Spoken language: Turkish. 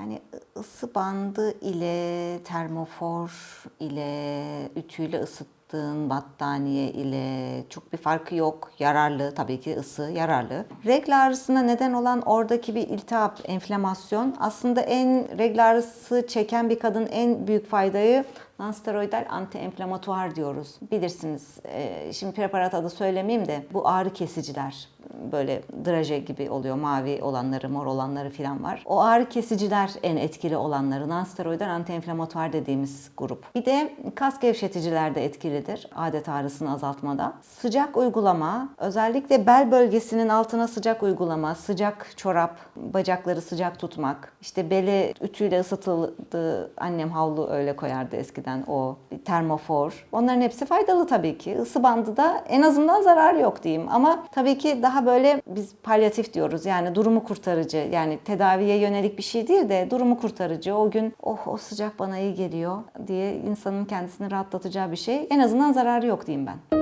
Yani ısı bandı ile termofor ile ütüyle ısıttığın battaniye ile çok bir farkı yok. Yararlı tabii ki ısı yararlı. Regl ağrısına neden olan oradaki bir iltihap, enflamasyon aslında en regl ağrısı çeken bir kadın en büyük faydayı nonsteroidal antienflamatuar diyoruz. Bilirsiniz. Şimdi preparat adı söylemeyeyim de bu ağrı kesiciler böyle draje gibi oluyor. Mavi olanları, mor olanları falan var. O ağrı kesiciler en etkili olanları. Nonsteroidal antienflamatuar dediğimiz grup. Bir de kas gevşeticiler de etkilidir adet ağrısını azaltmada. Sıcak uygulama, özellikle bel bölgesinin altına sıcak uygulama, sıcak çorap, bacakları sıcak tutmak. İşte beli ütüyle ısıtıldı. Annem havlu öyle koyardı eskiden o. Termofor. Onların hepsi faydalı tabii ki. Isı bandı da en azından zararı yok diyeyim. Ama tabii ki daha böyle biz palyatif diyoruz. Yani durumu kurtarıcı. Yani tedaviye yönelik bir şey değil de durumu kurtarıcı. O gün oh o sıcak bana iyi geliyor diye insanın kendisini rahatlatacağı bir şey. En azından zararı yok diyeyim ben.